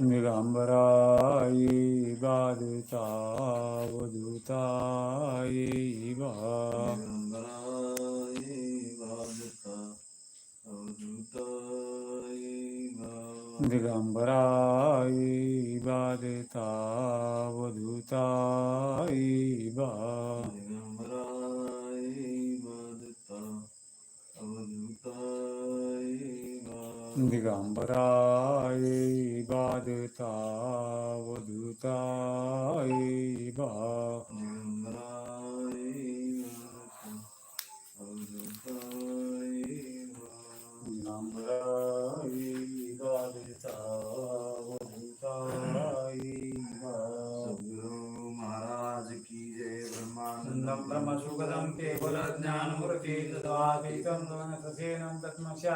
दिगंबरायै बाधितावधूतायै वा दिगंबरायै बाधितावधूतायै वा दिगंबरायै बाधितावधूतायै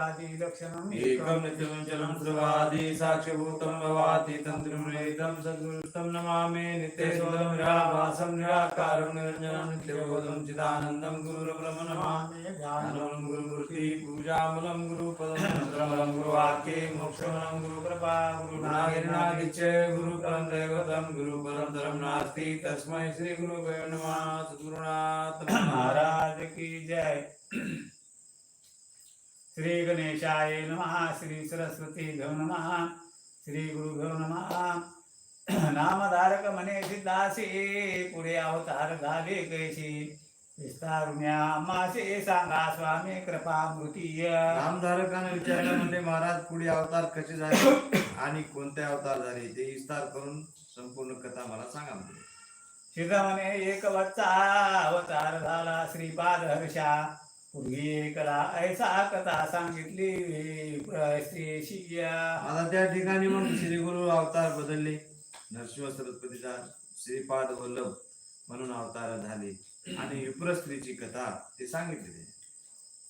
तत्मस्यादिलक्षणम् एकं नित्यं चलं सर्वादि साक्षिभूतं भवाति तन्त्रिमृतं सद्गुरुतं नमामि। नित्यशोधं निराभासं निराकारं निरञ्जनं नित्यबोधं चिदानन्दं गुरुर्ब्रह्म नमामि। ज्ञानं गुरुमूर्ति पूजामूलं गुरुपदं गुरुवाक्ये मोक्षमलं गुरुकृपा गुरुनागिर्नागिच्च गुरुपरं दैवतं गुरुपरं नास्ति। तस्मै श्रीगुरुवे नमः। सद्गुरुनाथ महाराज की जय। श्री गणेशाय नमः श्री सरस्वती भ्यो नमः श्री गुरुभ्यो नमः। नामधारक म्हणे सिद्धासे पुढे अवतार झाले कैशी विस्तारुण्या मासे सांगा स्वामी कृपा मृतीय। नामधारकानं विचारलं म्हणजे महाराज पुढे अवतार कसे झाले आणि कोणते अवतार झाले? ते विस्तार करून संपूर्ण कथा मला सांगा म्हणजे म्हणे एक वच्चा अवतार झाला श्रीपाद हर्षा। पूर्वी एकला ऐसा कथा सांगितली आता त्या ठिकाणी मग श्री गुरु अवतार बदलले. नरसिंह सरस्वतीचा श्रीपाद वल्लभ म्हणून अवतार झाले. आणि विप्र स्त्रीची कथा ते सांगितले.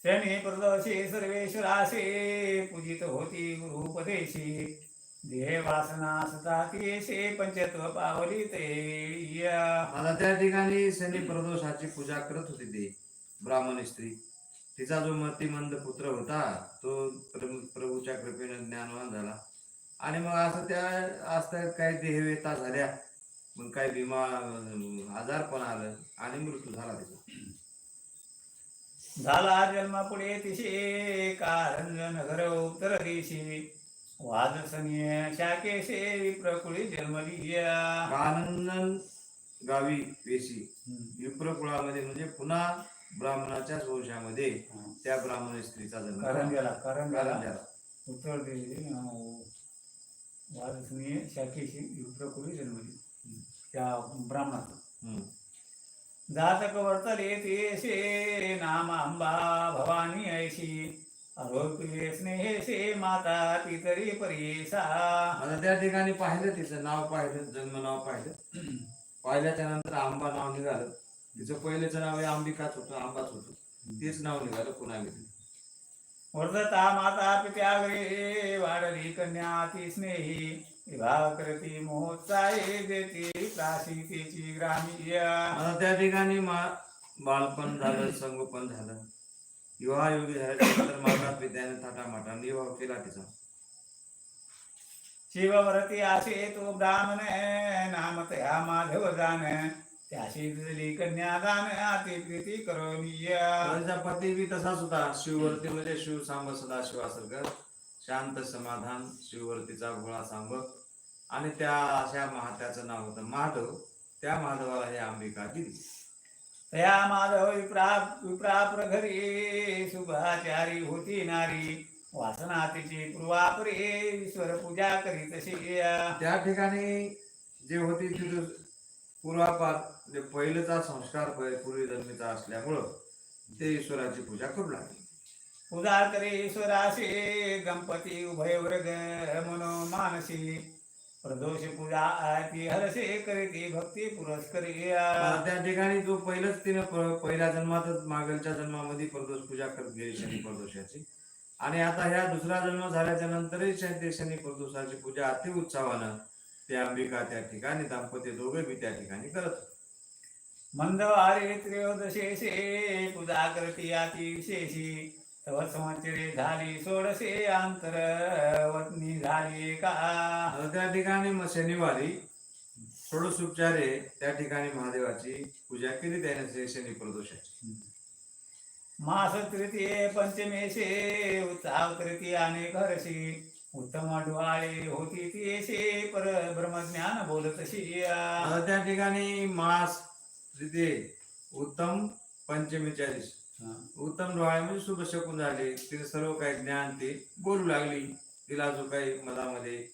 त्याने प्रदोषी सर्वेश्वरासे पूजित होती गुरुपदेशी देह वासना सता तेशे पंचत्व पावली ते. आता त्या ठिकाणी शनी प्रदोषाची पूजा करत होती ते ब्राह्मण स्त्री. तिचा जो मतिमंद पुत्र होता तो प्रभू प्रभूच्या कृपेने ज्ञानवान झाला. आणि मग असं त्या असतात काही देहवेता झाल्या. मग काही विमा आजार पण आलं आणि मृत्यू झाला तिचा. झाला जन्म पुढे तिशे कारंजन घर उत्तर दिशी. वादसनीय शाकेशे विप्रकुळी जन्मली आनंदन गावी वेशी. विप्र कुळामध्ये म्हणजे पुन्हा ब्राह्मणाच्याच वंशामध्ये त्या ब्राह्मण स्त्रीचा जन्म. करंजाला करंजाला. उत्तर दिशी वादसनीय शाकेशी विप्रकुळी जन्मली. त्या ब्राह्मणाचं. जातक वर्तले तेशे नाम अंबा भवानी ऐशी. आरोपी स्नेहेशे माता पितरी परेसा आता त्या ठिकाणी पाहिलं तिचं नाव पाहिलं जन्म नाव पाहिलं पाहिल्याच्या नंतर आंबा नाव निघालं. तिचं पहिलेचं नाव हे अंबिकाच होतं आंबाच होतं. तेच नाव निघालं पुन्हा घेतलं वर्धता माता पित्यागरे वाढली कन्या ती स्नेही. करती मोहोत्साहे देती प्राशितेची ग्रामीय. आता त्या ठिकाणी मा बालपण झालं संगोपन झालं. विवाह योगी झाल्यानंतर माता पित्याने थाटामाटाने विवाह केला तिचा. शिवव्रती आशे तो ब्राह्मण नाम तया माधव जान त्याशी प्रीती करोमीय तिचा पती बी तसाच होता शिववर्ती म्हणजे शिव सांब सदाशिव असरकर शांत समाधान शिववर्तीचा भोळा सांब. आणि त्या अशा महात्याचं नाव होतं माधव. त्या माधवाला हे अंबिका दिली. तया माधव विप्रा विप्रा प्रघरी शुभाचारी होती नारी. वासना तिची पूर्वापरे ईश्वर पूजा करीत शिया त्या ठिकाणी जे होती ती जो पूर्वापार जे पहिलेचा संस्कार पूर्वी जन्मीचा असल्यामुळं ते ईश्वराची पूजा करू लागले. पूजा करे ईश्वराशी गणपती उभय वर्ग मनो मानसी. प्रदोष पूजा आरती हरसे करीती भक्ती पुरस्करी त्या ठिकाणी जो पहिलंच तिने पहिल्या जन्मातच मागलच्या जन्मामध्ये प्रदोष पूजा करत गेली शनी प्रदोषाची. आणि आता ह्या दुसरा जन्म झाल्याच्या नंतरही शनी प्रदोषाची पूजा अति उत्साहानं ते अंबिका त्या ठिकाणी दाम्पत्य दोघे बी त्या ठिकाणी करत. मंदवारे त्रयोदशेशे पूजा करती अति विशेषी तव संवत्सरे झाली सोळसे अंतर वतनी झाली का त्या ठिकाणी मग शनिवारी षोडशोपचारे त्या ठिकाणी महादेवाची पूजा केली त्याने शनी प्रदोषाची. मास तृतीये पंचमेशे उत्साह तृतीय अनेक हरशी उत्तम डोळे होती तेशे पर ब्रह्मज्ञान बोलतशी आता त्या ठिकाणी मास तृतीय उत्तम पंचमीच्या दिवशी उत्तम डोळे म्हणजे शुभ शकून झाले. तिने सर्व काही ज्ञान ते बोलू लागली. तिला जो काही मधामध्ये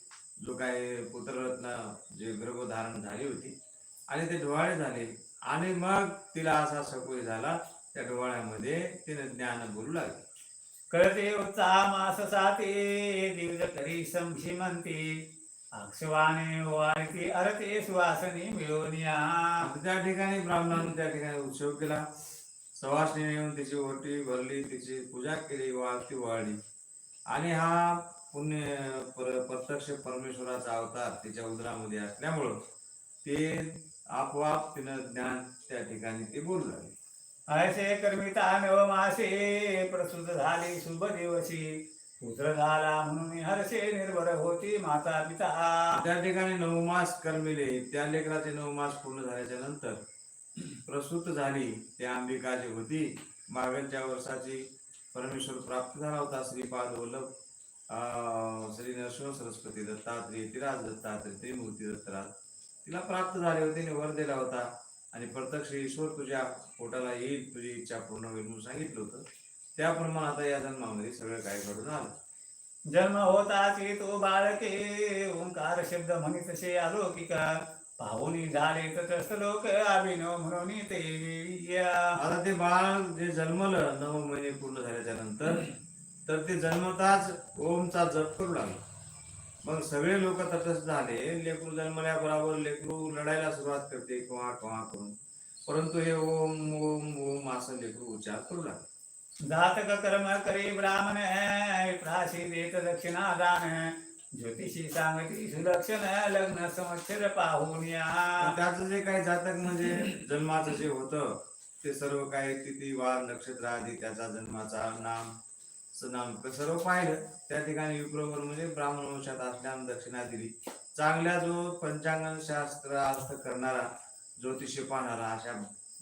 जो काही पुत्ररत्न जे गर्भधारण झाली होती आणि ते डोहाळे झाले. आणि मग तिला असा सकोय झाला. त्या डोहाळ्यामध्ये तिने ज्ञान बोलू लागले. कळते उत्साह मास साते दिवस करी संशिमंती अक्षवाने वारती अरते सुवासनी मिळवनिया. त्या ठिकाणी ब्राह्मणांनी त्या ठिकाणी उत्सव केला. सवासणी येऊन तिची ओटी भरली तिची पूजा केली वाळती वाळली. आणि हा पुण्य प्रत्यक्ष परमेश्वराचा अवतार तिच्या उदरामध्ये असल्यामुळं ते आपोआप तिनं ज्ञान त्या ठिकाणी ते बोलू लागले असे कर्मिता नवमासे प्रसूत झाली शुभ दिवशी पुत्र झाला म्हणून हर्षे निर्भर होती माता पिता त्या ठिकाणी नऊ मास कर्मिले त्या लेकराचे नऊ मास पूर्ण झाल्याच्यानंतर प्रसूत झाली. त्या अंबिका जी होती. मागच्या वर्षाची परमेश्वर प्राप्त झाला होता. श्रीपाद वल्लभ श्री नरसिंह सरस्वती दत्तात्री तिराज दत्तात्रय त्रिमूर्ती दत्तराज. तिला प्राप्त झाले होते आणि वर दिला होता. आणि प्रत्यक्ष ईश्वर तुझ्या पोटाला येईल तुझी इच्छा पूर्ण होईल म्हणून सांगितलं होतं. त्याप्रमाणे आता या जन्मामध्ये सगळं काय घडून आलं. जन्म होताची तो बाळके ओंकार शब्द म्हणी तसे अलौकिका. पाहुनी झाले तटस्थ लोक अभिनव म्हणून ते या. आता ते बाळ जे जन्मलं नऊ महिने पूर्ण झाल्याच्यानंतर तर ते जन्मताच ओमचा जप करू लागले. मग सगळे लोक तटस्थ झाले. लेकरू जन्मल्या बरोबर लेकरू लढायला सुरुवात करते. कवा कवा करून परंतु हे ओम ओम ओम असं लेकरू उच्चार करू लागले. जातक कर्म करी ब्राह्मण प्राशी देत दक्षिणा दान ज्योतिषी सांगती सुलक्षण लग्न संवत्सर पाहून या. त्याचं जे काही जातक म्हणजे जन्माचं जे होतं ते सर्व काही तिथी वार नक्षत्र आदी त्याचा जन्माचा नाम नाम सर्व पाहिलं त्या ठिकाणी विप्रवर म्हणजे ब्राह्मण वंशात असल्यानं दक्षिणा दिली. चांगल्या जो पंचांगण शास्त्र अर्थ करणारा ज्योतिषी पाहणारा अशा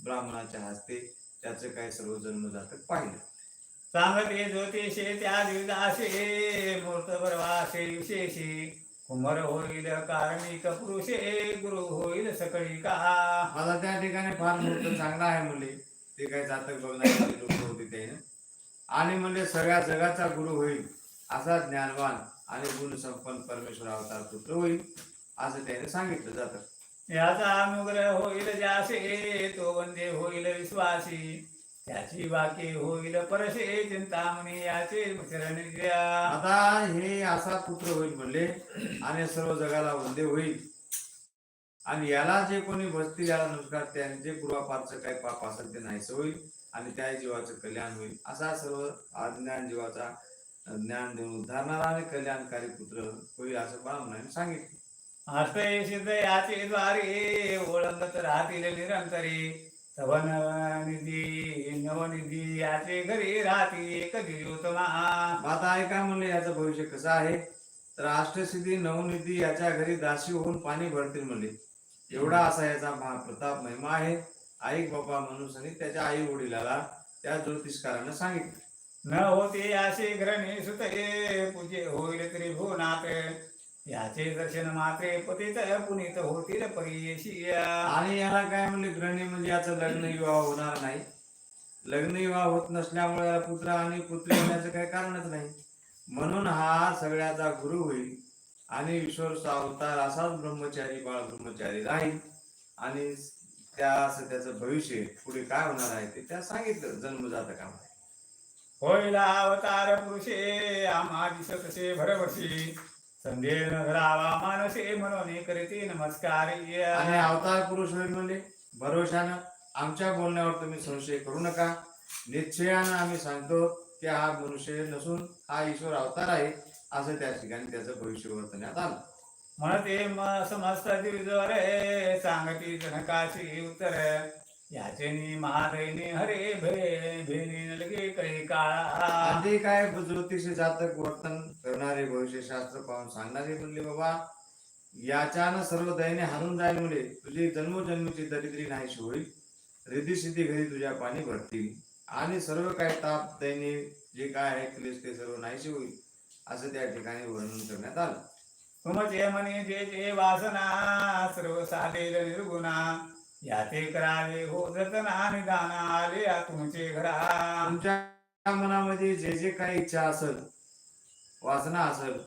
ब्राह्मणाच्या हस्ते त्याचं काय सर्व जन्म जातक पाहिलं. सांगते ज्योतिषे त्या दिवसाशे मूर्त परवाशे विशेषे. कुमार होईल कार्मिक पुरुषे गुरु होईल सकळी का? मला त्या ठिकाणी फार मोठं चांगला आहे मुली. ते काही जातक बघणारे लोक होते त्याने. आणि म्हणले सगळ्या जगाचा गुरु होईल असा ज्ञानवान आणि गुणसंपन्न परमेश्वर अवतार पुत्र होईल असं त्याने सांगितलं जातं. याचा अनुग्रह होईल ज्यासे तो वंदे होईल विश्वासी त्याची बाकी होईल परशे चिंतामणी याचे आता हे असा पुत्र होईल म्हणले आणि सर्व जगाला वंदे होईल. आणि याला जे कोणी भजतील याला नमस्कार त्यांचे पूर्वापारचं काही पाप असेल ते नाहीसं होईल. आणि त्या जीवाचं कल्याण होईल. असा सर्व अज्ञान जीवाचा ज्ञान देऊन उद्धारणारा आणि कल्याणकारी पुत्र होईल असं ब्राह्मणाने सांगितलं. अष्टय सिद्ध याचे द्वारे ओळंगत राहतील निरंतरी. तवन निधी नवनिधी याचे घरी राहतील एक दिवतमा मग आता ऐका म्हणले याचं भविष्य कसं आहे? तर अष्टसिद्धी नवनिधी याच्या घरी दासी होऊन पाणी भरतील म्हणले. एवढा असा याचा महाप्रताप महिमा आहे. आई बाबा मनुष्याने त्याच्या आई वडिलाला त्या ज्योतिषकारानं सांगितलं. न होते असे घरणे सुतये पूजे होईल त्रिभुवनात याचे दर्शन मात्रे पतित पुनीत होतील परियशी आणि याला काय म्हणले ग्रहणी म्हणजे याचं लग्न विवाह होणार नाही. लग्न विवाह होत नसल्यामुळे याला पुत्र आणि पुत्री होण्याचं काही कारणच नाही. म्हणून हा सगळ्याचा गुरु होईल आणि ईश्वरचा अवतार असाच ब्रह्मचारी बाळ ब्रह्मचारी राहील. आणि त्या असं त्याचं भविष्य पुढे काय होणार आहे ते त्या सांगितलं जन्मजातकामध्ये. होईल अवतार पुरुषे आम्हा दिसतसे भरवशी संदेह घरावा मानसे म्हणून करीते नमस्कार आणि अवतार पुरुष म्हणजे भरोशानं आमच्या बोलण्यावर तुम्ही संशय करू नका. निश्चयानं आम्ही सांगतो की हा मनुष्य नसून हा ईश्वर अवतार आहे असं त्या ठिकाणी त्याचं भविष्य वर्तण्यात आलं. म्हणते समस्त दिवजरे सांगती जनकाशी उत्तर. याचे महादैनी हरे भे भेनी लगे काही काळा आधी काय ज्योतिष जातक वर्तन करणारे भविष्य शास्त्र पाहून सांगणारे म्हणले बाबा याच्यानं सर्व दयने हारून जाईल मुले. तुझी जन्मोजन्मीची दरिद्री नाहीशी होईल. रिद्धी सिद्धी घरी तुझ्या पाणी भरतील. आणि सर्व काय ताप दैने जे काय आहे क्लेश ते सर्व नाहीशी होईल. असं त्या ठिकाणी वर्णन करण्यात आलं. तुमचे म्हणे जे जे वासना सर्व साधेल निर्गुणा. याते करावे हो जतना निदाना आले तुमचे घरा. तुमच्या मनामध्ये जे जे काही इच्छा असेल वासना असेल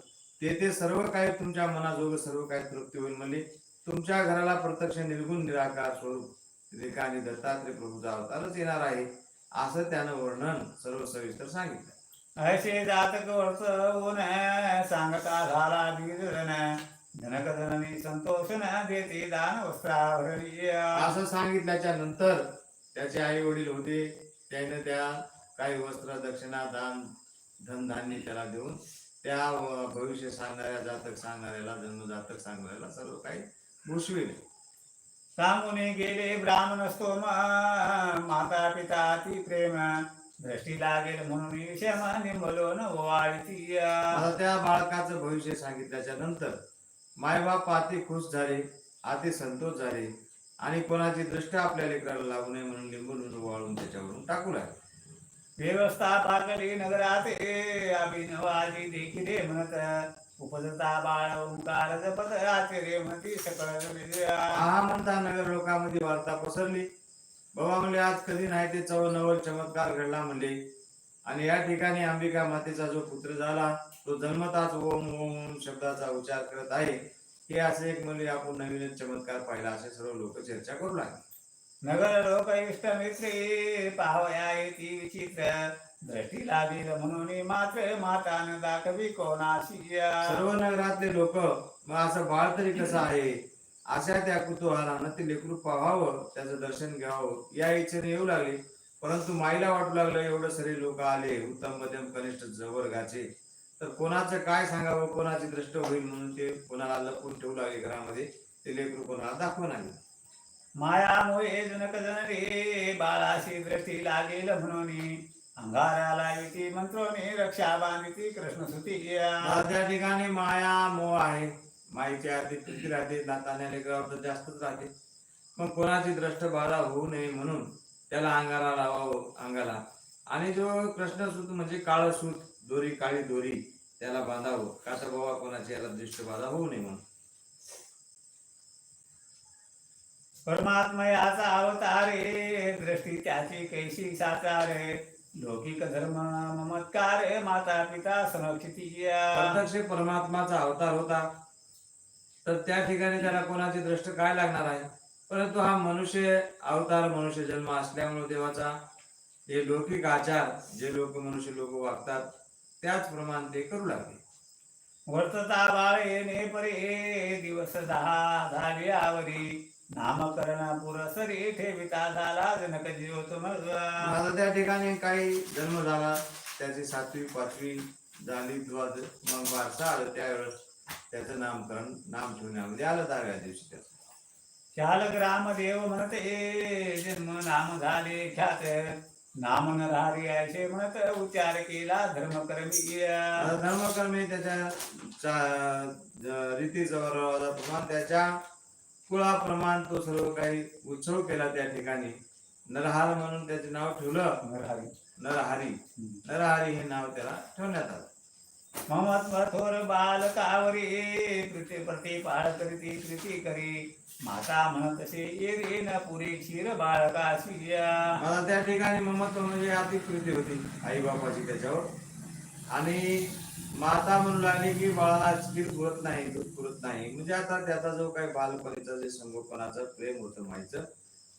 ते ते सर्व काही तुमच्या मनाजोग सर्व काही तृप्ती होईल म्हणजे तुमच्या घराला प्रत्यक्ष निर्गुण निराकार स्वरूप ठिकाणी दत्तात्रय प्रभूचा अवतारच येणार आहे असं त्यानं वर्णन सर्व सविस्तर सांगितलं. असे जातक वर्ष होऊन सांगता झाला जनक जननी संतोष न देते दान असं सांगितल्याच्या नंतर त्याचे आई वडील होते त्याने त्या काही वस्त्र दक्षिणा दान धनधान्य त्याला देऊन त्या भविष्य सांगणाऱ्या जातक सांगणाऱ्याला जन्म जातक सांगणाऱ्याला सर्व काही भूषविले. सांगून गेले ब्राह्मण स्तोम माता पिता ती प्रेम दृष्टी लागेल म्हणून क्षम निंबलो न वाळती आता त्या बाळकाचं भविष्य सांगितल्याच्या नंतर मायबाप अति खुश झाले अति संतोष झाले आणि कोणाची दृष्ट आपल्या लेकराला लागू नये म्हणून लिंबून वाळून त्याच्यावरून टाकू लागले. व्यवस्था पाकली नगराते अभिनवाजी देखिले म्हणत उपजता बाळ ओंकार जपत आचर्य म्हणती सकळ हा म्हणता नगर लोकांमध्ये वार्ता पसरली. बाबा म्हणले आज कधी नाही ते चव नवल चमत्कार घडला म्हणले आणि या ठिकाणी अंबिका मातेचा जो पुत्र झाला तो जन्मताच ओम ओम शब्दाचा उच्चार करत आहे. हे असे एक म्हणजे आपण नवीनच चमत्कार पाहिला असे सर्व लोक चर्चा करू लागले. नगर लोक इष्ट मित्री पाहया येती विचित्र. दृष्टी लागील म्हणून मात्र मातान दाखवी कोणाशी सर्व नगरातले लोक मग असं बाळ तरी कसं आहे? अशा त्या कुतूहलानं ते लेकरू पाहावं त्याचं दर्शन घ्यावं या इच्छेने येऊ लागले. परंतु माईला वाटू लागलं एवढं सगळे लोक आले उत्तम मध्यम कनिष्ठ जवर्गाचे तर कोणाचं काय सांगावं कोणाची दृष्ट होईल म्हणून ते कोणाला लपून ठेवू लागले घरामध्ये ते लेकरू कोणाला दाखवून आले मायामुळे जनक जनरे बाळाशी दृष्टी लागेल म्हणून. अंगाराला येती मंत्रोने रक्षा बांधिती कृष्ण सुती त्या ठिकाणी माया मोह आहे. माईची आरती किती राहते नाताने लेकरावर जास्तच राहते. मग कोणाची द्रष्ट बाधा होऊ नये म्हणून त्याला अंगाला लावावं अंगाला. आणि जो कृष्णसूत म्हणजे काळ सूत दोरी काळी दोरी त्याला बांधावं. का तर बाबा कोणाची याला दृष्ट बाधा होऊ नये म्हणून. परमात्मा याचा अवतारे दृष्टी त्याची कैशी साचारे लौकिक धर्म ममत्कार माता पिता संरक्षिती परमात्माचा अवतार होता. तर त्या ठिकाणी त्याला कोणाची दृष्ट काय लागणार आहे? परंतु हा मनुष्य अवतार मनुष्य जन्म असल्यामुळे देवाचा हे लौकिक आचार जे लोक मनुष्य लोक वागतात त्याचप्रमाणे ते करू लागले. वर्तता बाळ येणे परे दिवस दहा झाले आवरी. नामकरण पुरसरी ठेविता झाला जनक जीव. आता त्या ठिकाणी काही जन्म झाला त्याची सातवी पाचवी झाली द्वाद मग बारसा आलं त्यावेळेस त्याचं नामकरण नाम ठेवण्यामध्ये आलं दहाव्या दिवशी त्याचं. शाल ग्रामदेव म्हणते जन्म नाम झाले ख्यात. नाम नरहरी ऐसे म्हणत उच्चार केला धर्मकर्मी धर्मकर्मी त्याच्या प्रमाण त्याच्या कुळाप्रमाण तो सर्व काही उत्सव केला त्या ठिकाणी. नरहार म्हणून त्याचे नाव ठेवलं. नरहरी. नरहरी. नरहरी हे नाव त्याला ठेवण्यात आलं. ममत्व थोर बालकावरी कृती प्रती पाळ करीती कृती करी। माता म्हणत असे ये न पुरी क्षीर बाळका मला त्या ठिकाणी ममत्व म्हणजे अतिकृती होती आई बापाची त्याच्यावर. आणि माता म्हणू लागली की बाळाला खीर पुरत नाही दूध पुरत नाही. म्हणजे आता त्याचा जो काही बालपणीचा जे संगोपनाचं प्रेम होतं माहिती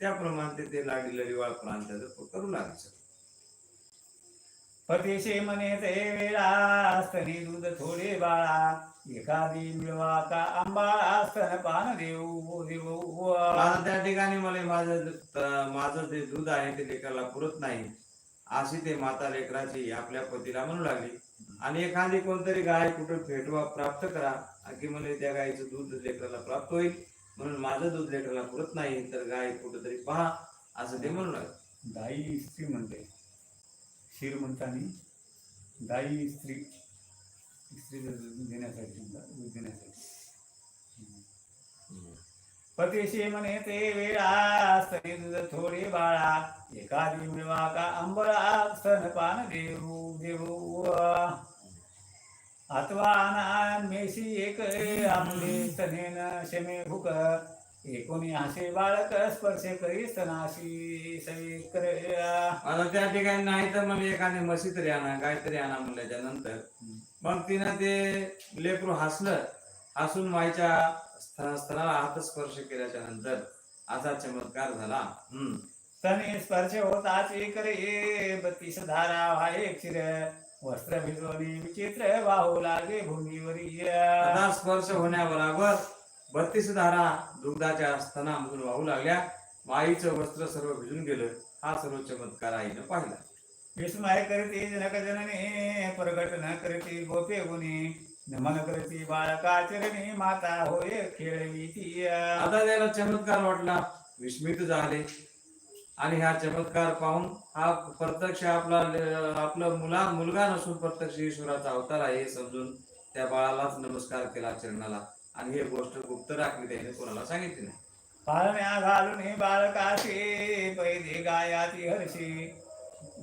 त्याप्रमाणे ते- ते लाडी लढीवाळ प्रांताचं त्याचं करू लागले. पतीशे म्हणे ते वेळा स्तनी दूध थोडे बाळा. एखादी मिळवा का आंबाळा स्तन पान देऊ देऊ. त्या ठिकाणी मला माझं त- माझं जे दूध आहे ते लेकराला पुरत नाही. अशी ते माता लेकराची आपल्या पतीला म्हणू लागली. आणि एखादी कोणतरी गाय कुठं भेटवा प्राप्त करा. की म्हणजे त्या गायीचं दूध लेकराला प्राप्त होईल. म्हणून माझं दूध लेकराला पुरत नाही तर गाय कुठंतरी पहा असं ते म्हणू लागले. गाई स्त्री म्हणते. शिर म्हणताना गाई स्त्री स्त्री देण्यासाठी समजा, दूध देण्यासाठी. पतीशी म्हणे ते वेळा दूध थोडे बाळा एखादी मिळवा का अंबळा स्तनपान देऊ देऊ. अथवा ना मेशी एक आपले स्तनेन शमे भूक एकोणी हासे बाळक स्पर्श करी सवी करे आता त्या ठिकाणी नाही तर मग एखादी म्हशी तरी आणा गाय तरी आणा म्हणल्याच्या नंतर मग तिनं ते लेकरू हसलं हसून माईच्या स्थ- स्तनाला हात स्पर्श केल्याच्यानंतर असा चमत्कार झाला. हम्म. स्तने स्पर्श होताच करे बत्तीस धारा व्हाये क्षीर वस्त्र भिजवली विचित्र वाहू लागे भूमीवरी आता स्पर्श होण्याबरोबर बत्तीस धारा दुग्धाच्या स्तनामधून वाहू लागल्या. माईचं वस्त्र सर्व भिजून गेलं. हा सर्व चमत्कार आईनं पाहिला. विस्मय करते जनक जनने प्रगट न करते गोपे गुणी नमन करते बाळका चरणी माता होय खेळवी ती आता त्याला चमत्कार वाटला. विस्मित झाले. आणि हा चमत्कार पाहून हा प्रत्यक्ष आपला आपलं मुला मुलगा नसून प्रत्यक्ष ईश्वराचा अवतार आहे हे समजून त्या बाळालाच नमस्कार केला चरणाला. आणि ही गोष्ट गुप्त राखली त्याने कोणाला सांगितली नाही. पाळण्या घालून बाळकाशी पैदे गायाती हर्षी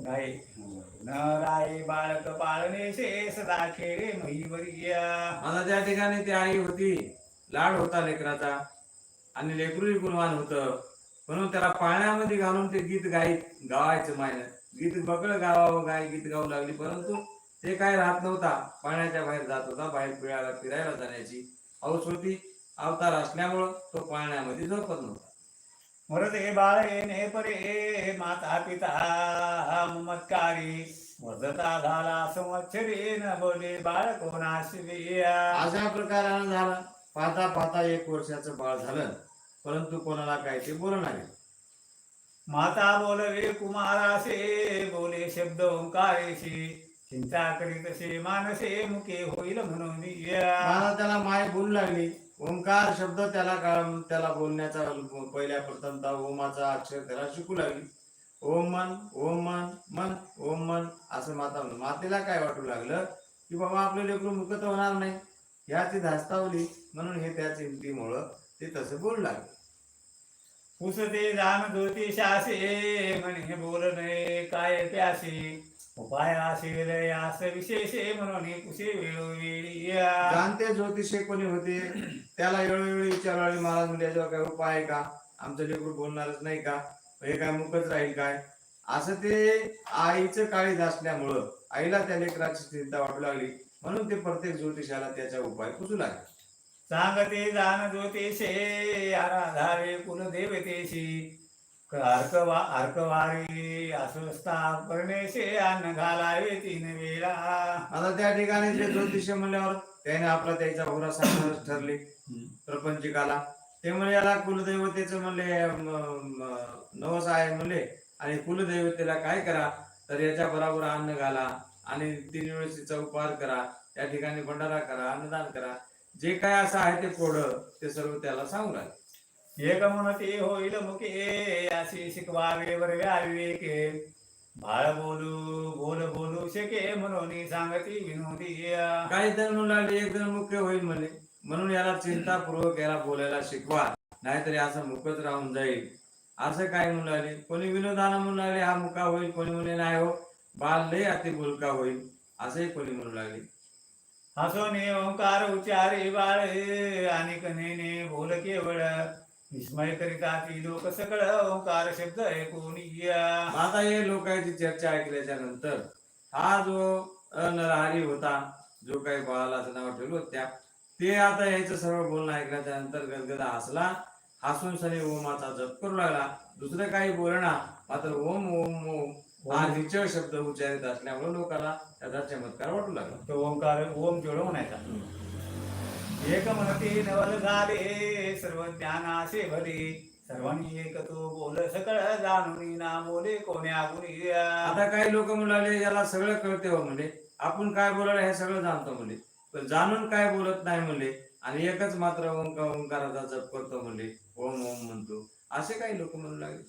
गाय न राय बाळक पाळणेशे सदा खेळे महिवरी आता त्या ठिकाणी ती आई होती लाड होता लेकराचा आणि लेकरूही गुणवान होतं. म्हणून त्याला पाळण्यामध्ये घालून ते गीत गाई गावायचं मायनं गीत बकळ गावावं गाय गीत गाऊ लागली. परंतु ते काय राहत नव्हता. पाळण्याच्या बाहेर जात होता बाहेर फिरायला फिरायला जाण्याची. होती अवतार असल्यामुळं तो पाळण्यामध्ये झोपत नव्हता. मरते बाळ येणे परे माता पिता ममत्कारी. वर्धता झाला संवत्सरी न बोले बाळ कोणाशी अशा प्रकारानं झालं. पाहता पाहता एक वर्षाचं बाळ झालं परंतु कोणाला काय ते बोलणार माता बोलवे कुमारासे बोले शब्द ओंकारेशी. चिंता करीत से मानसे मुके होईल म्हणून मला त्याला माय बोलू लागली. ओंकार शब्द त्याला कळ- त्याला बोलण्याचा पहिल्या प्रथमता ओमाचा अक्षर त्याला शिकू लागली. ओम मन ओम मन मन ओम मन असं माता म्हणून. मातेला काय वाटू लागलं? की बाबा आपलं लेकरू मुकत होणार नाही. ती धास्तावली म्हणून हे त्या चिंतीमुळं ते तसं बोलू लागले. पुसते जाण ज्योतिषासे म्हणे बोलणे काय प्यासे? उपाय असेल यास विशेषे म्हणून पुसे वेळोवेळी जाणते ज्योतिषे कोणी होते? त्याला वेळोवेळी विचारले महाराज म्हणजे याच्यावर काय उपाय आहे का? आमचं लेकरू बोलणारच नाही का? हे काय मुकच राहील काय? असं ते आईचं काळीज असल्यामुळं आईला त्या लेकराची चिंता वाटू लागली. म्हणून ते प्रत्येक ज्योतिषाला त्याचा उपाय पुसू लागले. सांगते जाण ज्योतिषे आराधारे कुलदेवतेशी. अर्कवा अर्कवारी करणेशे अन्न घालावे तीन वेळा. आता त्या ठिकाणी जे ज्योतिष म्हणल्यावर त्याने आपला त्याचा भोरा सांगणारच ठरले प्रपंचिकाला. ते म्हणजे याला कुलदैवतेचं म्हणले नवस आहे म्हणले आणि कुलदैवतेला काय करा तर याच्या बरोबर अन्न घाला आणि तीन वेळेस तिचा उपहार करा त्या ठिकाणी भंडारा करा अन्नदान करा. जे काय असं आहे ते कोड ते सर्व त्याला सांगू लागले एक म्हणते होईल मुके अशी शिकवावे बरवे विवेके बाळ बोलू बोल बोलू शके म्हणून सांगती विनोदी काही जण म्हणू लागले एक जण मुख्य होईल म्हणले म्हणून याला चिंतापूर्वक याला बोलायला शिकवा. नाहीतरी असं मुकच राहून जाईल. असं काय म्हणू लागले? कोणी विनोदानं म्हणू लागले हा मुका होईल? कोणी म्हणले नाही हो. बाल लय अति बोलका होईल. असंही कोणी म्हणू लागले. हसोने ओंकार उच्चारे बाळ आणि कनेने बोल केवळ. विस्मय करिता ती लोक सकळ ओंकार शब्द ऐकून आता हे लोकांची चर्चा ऐकल्याच्या नंतर हा जो नरहरी होता जो काही बाळालाचं नाव ठेवलं त्या ते आता याचं सर्व बोलणं ऐकल्याच्या नंतर गदगदा हसला हसून सनी ओमाचा जप करू लागला. दुसरं काही बोलणा मात्र ओम ओम ओम हा निचळ शब्द उच्चारित असल्यामुळे लोकांना त्याचा चमत्कार वाटू लागला. तो ओंकार ओम जोड म्हणायचा. एक म्हणते नवल झाले सर्व ज्ञानासे भले सर्वांनी एक तो बोल सकळ जाणून ना बोले कोण्या गुणी आता काही लोक म्हणाले याला सगळं कळते हो म्हणजे आपण काय बोलायला हे सगळं जाणतो म्हणजे पण जाणून काय बोलत नाही म्हणले आणि एकच मात्र ओंकार ओंकाराचा जप करतो म्हणले ओम ओम म्हणतो. असे काही लोक म्हणू लागले.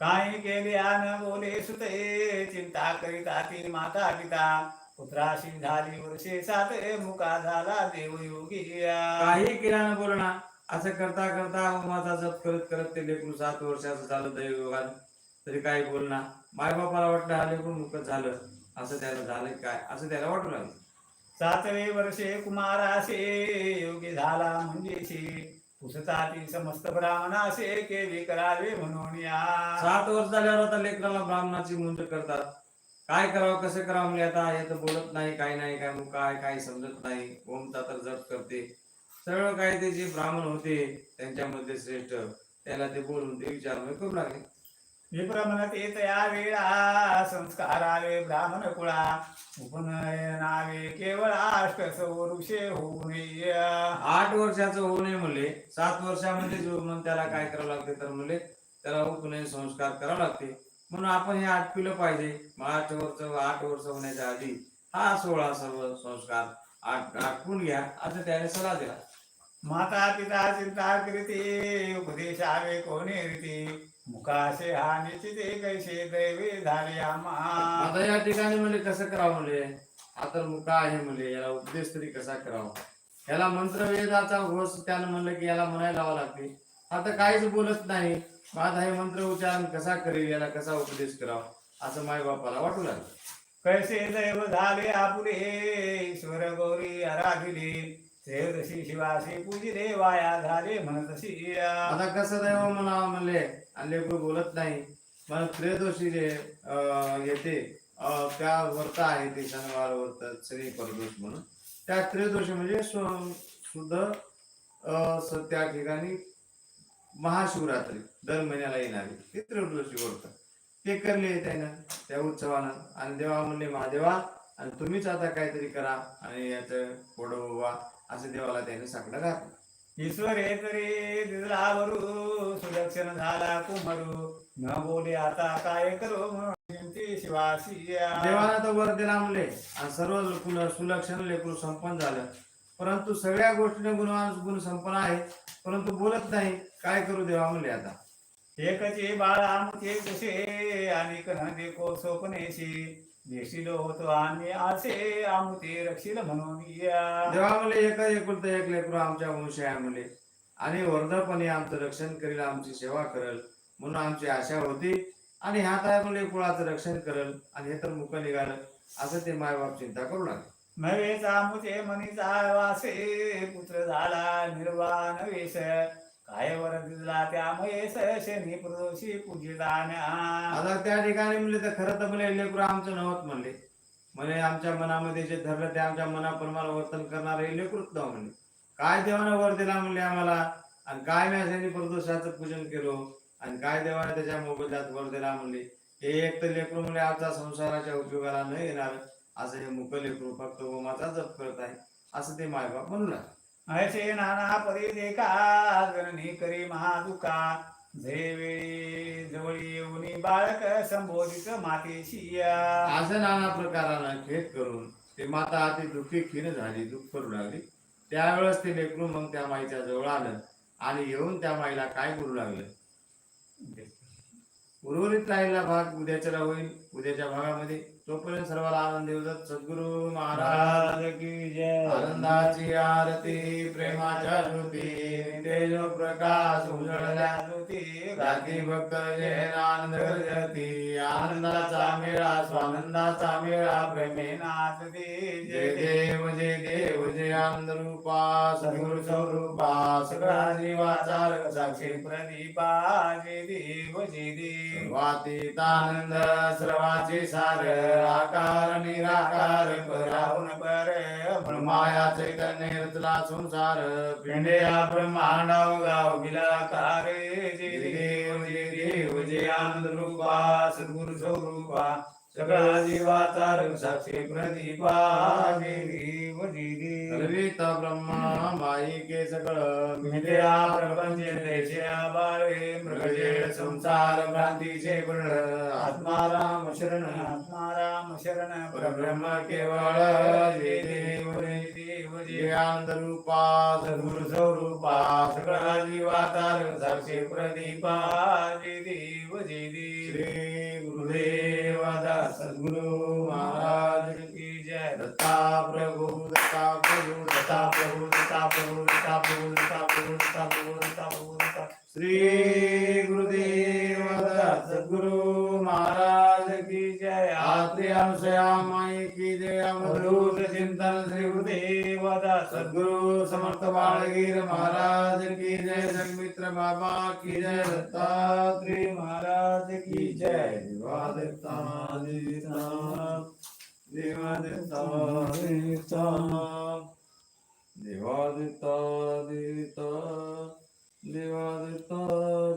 काही केले न बोले सुते चिंता करीता ती माता पिता. पुत्राशी झाली वर्षे सात मुका झाला देवयोगी काही केल्यानं बोलना असं करता करता होमाचा जप करत करत ते लेकरू सात वर्षाचं झालं दैवयोगानं. तरी काही बोलना मायबापाला वाटलं हा लेकरू मुकत झालं. असं त्याला झालं काय? असं त्याला वाटू लागलं. सातवे वर्षे कुमारासे योगी झाला म्हणजेशी पुसताती समस्त ब्राह्मणासे केली करावे म्हणून या. सात वर्ष झाल्यावर आता लेकराला ब्राह्मणाची मुंज करतात. काय करावं कसं करावं म्हणजे आता हे तर बोलत नाही काही नाही काय मग काय काही समजत नाही. ओमचा तर जप करते. सर्व काही ते जे ब्राह्मण होते त्यांच्यामध्ये श्रेष्ठ त्याला ते बोलून ते विचार करू लागले. विप्रमण ते तया वेळा संस्कार आले ब्राह्मण कुळा. उपनयनावे केवळ अष्ट सौरुषे होऊ नये. आठ वर्षाचं होऊ नये म्हणले. सात वर्षामध्ये जो मग त्याला काय करावं लागते तर म्हणले त्याला उपनयन संस्कार करावे लागते. म्हणून आपण हे आटपिलं पाहिजे. आठ वर्ष आठ वर्ष होण्याच्या आधी हा सोळा सर्व संस्कार आटपून घ्या. असं त्याने सल्ला दिला. माता पिता चिंता करीते उपदेशावे कोणी रीती? मुखाशे हा निश्चिते कैसे दैवे झाले आम्हा? आता या ठिकाणी म्हणले कसं करावं म्हणले? आता मुका आहे म्हणले याला उपदेश तरी कसा करावा? याला मंत्रवेदाचा घोष त्यानं म्हणलं की याला म्हणायला लावा लागते. आता काहीच बोलत नाही. आता हे मंत्र उच्चारण कसा करेल याला कसा उपदेश करावा असं माय बापाला वाटू लागलं. कैसे दैव झाले आपुले? ईश्वर गौरी आराधिले. त्रयोदशी शिवासी पूजिले वाया झाले म्हणतशी आता कसं दैव म्हणावं म्हणले? आणि लेकरू बोलत नाही. मग त्रयोदशी जे अं, येते अं, त्या व्रत आहे ते शनिवार व्रत शनी परदोष म्हणून. त्या त्रयोदशी म्हणजे शुद्ध अं, स- त्या ठिकाणी महाशिवरात्री दर महिन्याला येणारी ते त्रयोदशी व्रत ते करले त्यानं त्या उत्सवानं. आणि देवा म्हणले महादेवा आणि तुम्हीच आता काहीतरी करा आणि याचं पुढं व्हा असं देवाला त्याने साकडं घातलं. ईश्वरे तरी दिलावरू सुलक्षण झाला कुमरू न बोले आता काय करू शिवासी देवानं तर वर दिला म्हणले आणि सर्व कुल- सुलक्षण लेकरू संपन्न झालं. परंतु सगळ्या गोष्टीने गुणवान गुण संपन्न आहे. परंतु बोलत नाही. काय करू देवा म्हणले आता? एकचे बाळा मुचे कुशे आणि कन देखो सोपनेशी देशील होतो आम्ही असे आमुते रक्षील म्हणून या. देवा म्हणले एक एकुलतं एक लेकरू आमच्या वंश आहे म्हणले. आणि वर्धपणे आमचं रक्षण करेल आमची सेवा करेल म्हणून आमची आशा होती. आणि ह्यात आहे म्हणले कुळाचं रक्षण करेल. आणि हे तर मुख निघालं. असं ते मायबाप चिंता करू लागले. नवेचा मुचे मनीचा वासे पुत्र झाला निर्वाण वेश. काय वर दिला त्यामुळे प्रदोषी पूजितान्या आता त्या ठिकाणी म्हणले तर खरं तर म्हणले लेकरू आमचं नव्हत म्हणले. म्हणे आमच्या मनामध्ये जे धरलं ते आमच्या मनाप्रमाणे वर्तन करणारे लेकरूच नव्ह म्हणले. काय देवानं वर दिला म्हणले आम्हाला? आणि काय मी प्रदोषाचं पूजन केलो? आणि काय देवाने त्याच्या मोबदल्यात वर दिला म्हणले? हे एक तर लेकरू म्हणजे आमचा संसाराच्या उपयोगाला न येणार. असं हे मुक लेकरू फक्त होमाचा जप करत आहे असं ते मायबाप म्हणू लागले. असे नाना परी देखा जननी करी महादुका। झे वेळी जवळी येऊनी बाळक संबोधित मातेशी असं नाना प्रकारानं खेद करून ते माता अति दुःखी खीण झाली दुःख करू लागली. त्यावेळेस ते लेकरू मग त्या माईच्या जवळ आलं आणि येऊन त्या माईला काय बोलू लागलं? उर्वरित राहिलेला भाग उद्याच्याला होईल. उद्याच्या भागामध्ये तोपर्यंत सर्वाला आनंद देत. सद्गुरु महाराज की जय. आनंदाची आरती प्रेमाच्या ज्योती तेजो प्रकाश उजळल्या ज्योती रात्री भक्त जैन आनंद करती आनंदाचा मेळा स्वानंदाचा मेळा प्रेमे दे जय देव जय देव. जय आनंद रूपा साक्षी प्रदीपा जय देव जय देव. सर्वाचे सार आकार निराकार परा पर ब्रह्माया चैतन्य रचला संसार. पिंडया ब्रह्मांडाव गाव गिलाकार जय देव जय देव जय आनंद रूपा सद्गुरु स्वरूपा. సకలాదివాతారం సాక్షి ప్రతిపావేత బ్రహ్మ మాయికే సకల మిథయా ప్రపంచ దేశయా బాలే మృగజే సంసార భ్రాంతి చే పునర్ ఆత్మారామ శరణ ఆత్మారామ శరణ పరబ్రహ్మ కేవళ ఆనంద రూపా సద్గురు స్వరూపా సకలాదివాతారం సాక్షి ప్రతిపా జయ దేవ జయ దేవ गुरुदेव सद्गुरु महाराज की जय। दत्ता प्रभु दत्ता प्रभु दत्ता प्रभु दत्ता प्रभु दत्ता प्रभु दत्ता प्रभु दत्ता प्रभु दत्ता प्रभु दत्ता श्री गुरुदेव सद्गुरु महाराज की जय। आत्रे श्याम माई की जय। अवधूत चिंतन श्री गुरुदेव दास सद्गुरु समर्थ बाळगीर महाराज की जय. जगमित्र बाबा की जय. दत्तात्री महाराज की जय. देवा दत्ता देता देवा दत्ता देवा दत्ता देवा दत्ता